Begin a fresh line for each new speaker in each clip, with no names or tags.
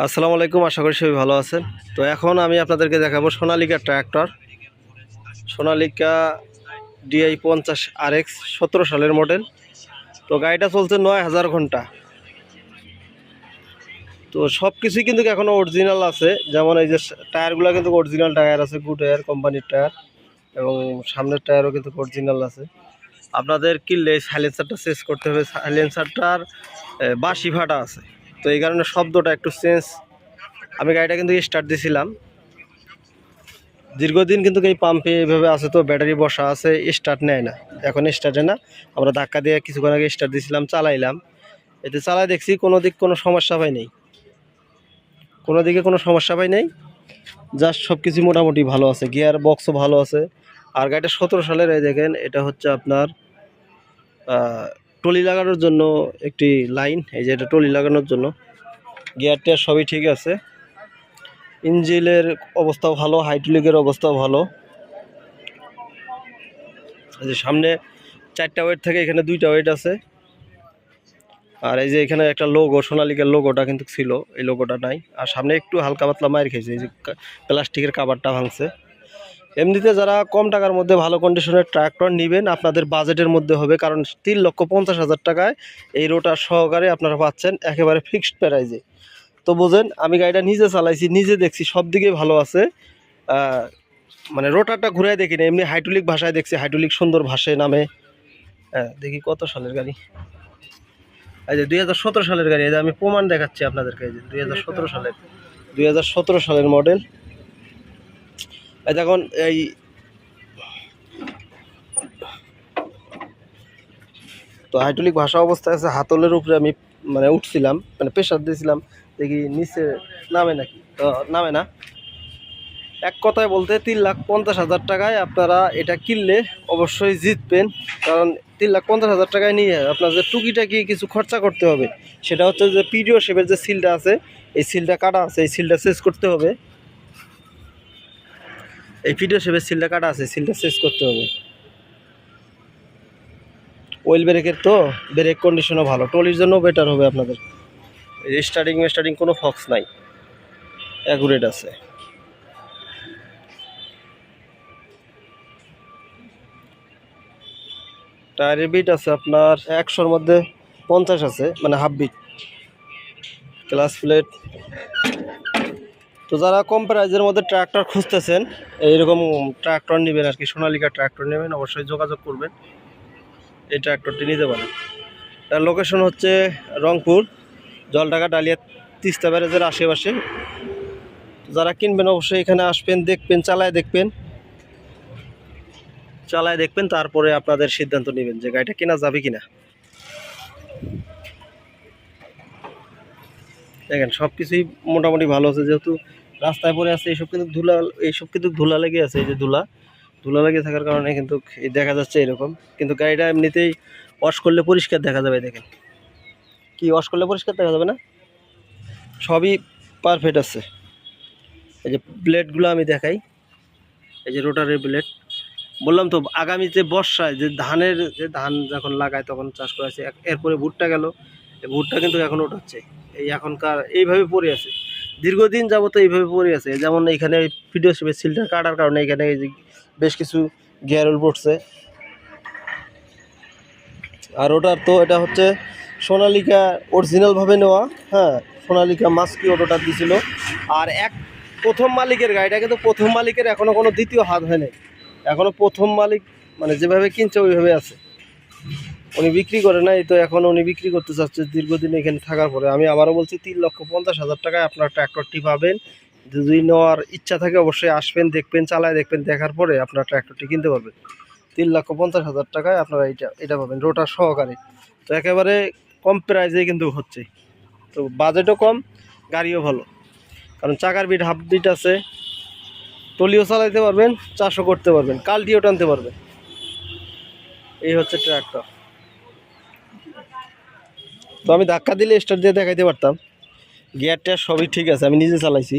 আসসালামু আলাইকুম, আশা করি সবাই ভালো আছেন। তো এখন আমি আপনাদেরকে দেখাবো সোনালিকা ট্র্যাক্টর। সোনালিকা ডিআই পঞ্চাশ আর এক্স সতেরো সালের মডেল। তো গাড়িটা চলছে নয় হাজার ঘণ্টা। তো সব কিছুই কিন্তু এখনও অরিজিনাল আছে। যেমন এই যে টায়ারগুলো কিন্তু অরিজিনাল টায়ার আছে, গুড এয়ার কোম্পানির টায়ার, এবং সামনের টায়ারও কিন্তু অরিজিনাল আছে। আপনাদের কিনলে সাইলেন্সারটা চেঞ্জ করতে হবে। সাইলেন্সারটার বাসি ফাটা আছে। তো এই কারণে শব্দটা একটু চেঞ্জ। আমি গাড়িটা কিন্তু স্টার্ট দিয়েছিলাম দীর্ঘদিন কিন্তু এই পাম্পে এইভাবে আছে তো ব্যাটারি বসা আছে স্টার্ট নেয় না। এখন স্টার্টে না। আমরা ধাক্কা দিয়ে কিছুক্ষণ আগে স্টার্ট দিয়েছিলাম চালাইলাম। এতে চালাই দেখছি কোনো দিক কোনো সমস্যা পাই নেই। কোনো দিকে কোনো সমস্যা পাই নেই। জাস্ট সব কিছু মোটামুটি ভালো আছে। গিয়ার বক্সও ভালো আছে। আর গাড়িটা সতেরো সালের, এই দেখেন, এটা হচ্ছে আপনার টলি লাগানোর জন্য একটি লাইন, এই যে এটা টলি লাগানোর জন্য। গিয়ার টিয়ার সবই ঠিক আছে। ইঞ্জিনের অবস্থাও ভালো, হাইড্রোলিকের অবস্থাও ভালো। এই যে সামনে চারটা ওয়েট থেকে, এখানে দুইটা ওয়েট আছে। আর এই যে এখানে একটা লোগো, সোনালিকার লোগোটা কিন্তু ছিল, এই লোগোটা নাই। আর সামনে একটু হালকা পাতলা মায়ের খেয়েছে, এই যে প্লাস্টিকের কাভারটা ভাঙছে। এমনিতে যারা কম টাকার মধ্যে ভালো কন্ডিশনের ট্রাক্টর নেবেন, আপনাদের বাজেটের মধ্যে হবে, কারণ তিন লক্ষ পঞ্চাশ হাজার টাকায় এই রোটার সহকারে আপনারা পাচ্ছেন একেবারে ফিক্সড প্রাইজে তো বোঝেন, আমি গাড়িটা নিজে চালাইছি, নিজে দেখছি, সব দিকেই ভালো আছে। মানে রোটারটা ঘুরাই দেখি না, এমনি হাইড্রোলিক ভাষায় দেখছি হাইড্রোলিক সুন্দর ভাষায় নামে। হ্যাঁ দেখি কত সালের গাড়ি। এই যে দুই হাজার সতেরো সালের গাড়ি, এই যে আমি প্রমাণ দেখাচ্ছি আপনাদেরকে, এই যে দুই হাজার সতেরো সালের, দুই হাজার সতেরো সালের মডেল দেখুন, এই তো হাইড্রোলিক ভাষা অবস্থায় আছে, হাতলের উপরে আমি মানে উঠছিলাম মানে প্রেশার দিয়েছিলাম, দেখি নিচে নামে নাকি? তো নামে না। এক কথায় বলতে তিন লাখ পঞ্চাশ হাজার টাকায় আপনারা এটা কিনলে অবশ্যই জিতবেন, কারণ তিন লাখ পঞ্চাশ হাজার টাকায় নিয়ে আপনার যে টুকিটাকি কিছু খরচা করতে হবে, সেটা হচ্ছে যে পিডিও শেপের যে সিলটা আছে, এই সিলটা কাটা আছে, এই সিলটা শেষ করতে হবে। এই পিডিও শেপের সিলটা কাটা আছে সিলটা শেষ করতে হবে। ওয়েল ব্রেকের তো ব্রেক কন্ডিশনও ভালো। টলির জন্য বেটার হবে আপনাদের। স্টার্টিং স্টার্টিং কোনো ফক্স নাই। অ্যাকুরেট আছে। টায়ারের বিট আছে আপনার একশোর মধ্যে পঞ্চাশ আছে মানে হাফ বিট ক্লাস প্লেট তো যারা কম প্রাইজের মধ্যে ট্র্যাক্টর খুঁজতেছেন, এইরকম ট্র্যাক্টর নেবেন আর কি, সোনালিকা ট্র্যাক্টর নেবেন, অবশ্যই যোগাযোগ করবেন। এই ট্র্যাক্টরটি নিতে পারেন। তার লোকেশন হচ্ছে রংপুর, জলঢাকা, ডালিয়া, তিস্তা ব্যারেজের আশেপাশে। যারা কিনবেন অবশ্যই এখানে আসবেন, দেখবেন, চালায় দেখবেন। চালায় দেখবেন, তারপরে আপনাদের সিদ্ধান্ত নেবেন যে গাড়িটা কেনা যাবে কিনা। দেখেন সব কিছুই মোটামুটি ভালো আছে, যেহেতু রাস্তায় পড়ে আছে এইসব কিন্তু ধুলা এইসব কিন্তু ধুলা লেগে আছে, এই যে ধুলা। ধুলা লেগে থাকার কারণে কিন্তু দেখা যাচ্ছে এরকম। কিন্তু গাড়িটা এমনিতেই ওয়াশ করলে পরিষ্কার দেখা যাবে, দেখেন। কি ওয়াশ করলে পরিষ্কার দেখা যাবে না? সবই পারফেক্ট আছে। এই যে ব্লেডগুলো আমি দেখাই। এই যে রোটারের ব্লেড বললাম তো, আগামী যে বর্ষায়, যে ধানের, যে ধান যখন লাগায়, তখন চাষ করা আছে এরপরে ভুট্টা গেল। ভুট্টা কিন্তু এখন ওঠাচ্ছে। এই এখনকার, এইভাবে পড়ে আছে। দীর্ঘদিন যাবত এইভাবে পড়ে আছে। যেমন এখানে ভিডিও শিপের সিলটা কাটার কারণে এখানে বেশ কিছু গ্যারল পড়ছে। আর ওটার তো এটা হচ্ছে সোনালিকা অরিজিনালভাবে নেওয়া হ্যাঁ সোনালিকা মাস্কি অটোটা দিছিল। আর এক প্রথম মালিকের গাড়িটা কিন্তু প্রথম মালিকের এখনও কোনো দ্বিতীয় হাত হয় নাই এখনও প্রথম মালিক মানে যেভাবে কিনছে ওইভাবে আছে। উনি বিক্রি করে নাই, তো এখন উনি বিক্রি করতে চাচ্ছে দীর্ঘদিন এখানে থাকার পরে। আমি আবারও বলছি, তিন লক্ষ পঞ্চাশ হাজার টাকায় আপনার ট্র্যাক্টরটি পাবেন। যদি নেওয়ার ইচ্ছা থাকে অবশ্যই আসবেন, দেখবেন, চালায় দেখবেন, দেখার পরে আপনার ট্র্যাক্টরটি কিনতে পারবেন। তিন লক্ষ পঞ্চাশ হাজার টাকায় আপনারা এটা এটা পাবেন রোটার সহকারে। তো একেবারে কম প্রাইসে কিন্তু হচ্ছে। তো বাজেটও কম, গাড়িও ভালো। কারণ চাকার বিট হাফ বিট আছে। টলিও চালাইতে পারবেন, চাষও করতে পারবেন, কালটিও টানতে পারবেন। এই হচ্ছে ট্র্যাক্টর তো আমি ধাক্কা দিলে স্টার্ট দিয়ে দেখাইতে পারতাম। গিয়ার টিয়ার সবই ঠিক আছে, আমি নিজে চালাইছি।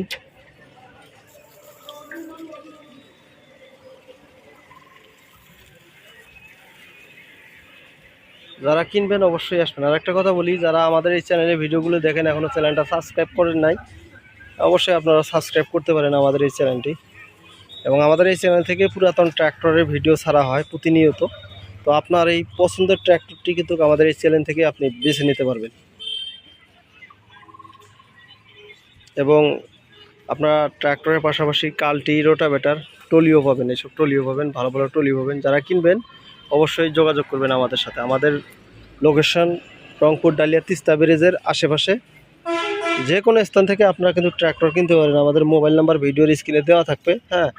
যারা কিনবেন অবশ্যই আসবেন। আর একটা কথা বলি, যারা আমাদের এই চ্যানেলে ভিডিওগুলো দেখেন এখনও চ্যানেলটা সাবস্ক্রাইব করেন নাই, অবশ্যই আপনারা সাবস্ক্রাইব করতে পারেন আমাদের এই চ্যানেলটি এবং আমাদের এই চ্যানেল থেকে পুরাতন ট্র্যাক্টরের ভিডিও ছাড়া হয় প্রতিনিয়ত। তো আপনার এই পছন্দের ট্র্যাক্টরটি কিন্তু আমাদের এই চ্যানেল থেকে আপনি বেছে নিতে পারবেন। এবং আপনারা ট্র্যাক্টরের পাশাপাশি কাল্টি রোটাভেটার, টলিও পাবেন এইসব টলিও পাবেন, ভালো ভালো টলিও পাবেন। যারা কিনবেন, অবশ্যই যোগাযোগ করবেন আমাদের সাথে। আমাদের লোকেশন রংপুর ডালিয়া তিস্তা ব্রিজের আশেপাশে। যে কোনো স্থান থেকে আপনারা কিন্তু ট্র্যাক্টর কিনতে পারেন। আমাদের মোবাইল নাম্বার ভিডিওর স্ক্রিনে দেওয়া থাকবে হ্যাঁ?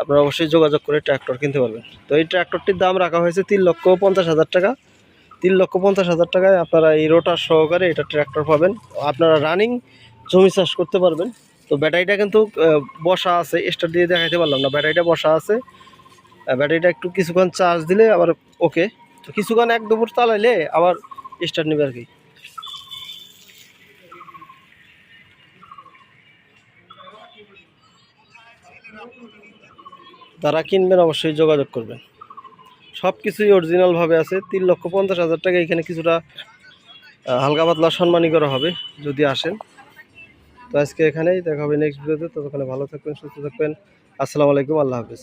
আপনারা অবশ্যই যোগাযোগ করে ট্র্যাক্টর কিনতে পারবেন। তো এই ট্র্যাক্টরটির দাম রাখা হয়েছে তিন লক্ষ পঞ্চাশ হাজার টাকা। তিন লক্ষ পঞ্চাশ হাজার টাকায় আপনারা এই রোটার সহকারে এটা ট্র্যাক্টর পাবেন। আপনারা রানিং জমি চাষ করতে পারবেন। তো ব্যাটারিটা কিন্তু বসা আছে, স্টার্ট দিয়ে দেখাইতে পারলাম না। ব্যাটারিটা বসা আছে। ব্যাটারিটা একটু কিছুক্ষণ চার্জ দিলে আবার ওকে। তো কিছুক্ষণ এক দুপুর চালাইলে আবার স্টার্ট নেবে আর কি। যারা কিনবেন, অবশ্যই যোগাযোগ করবেন। সব কিছুই অরিজিনালভাবে আছে। তিন লক্ষ পঞ্চাশ হাজার টাকা এখানে কিছুটা হালকা পাতলা সম্মানী করা হবে, যদি আসেন। তো আজকে এখানেই দেখা হবে নেক্সট ভিডিওতে ততক্ষণে ভালো থাকবেন, সুস্থ থাকবেন। আসসালামু আলাইকুম, আল্লাহ হাফিজ।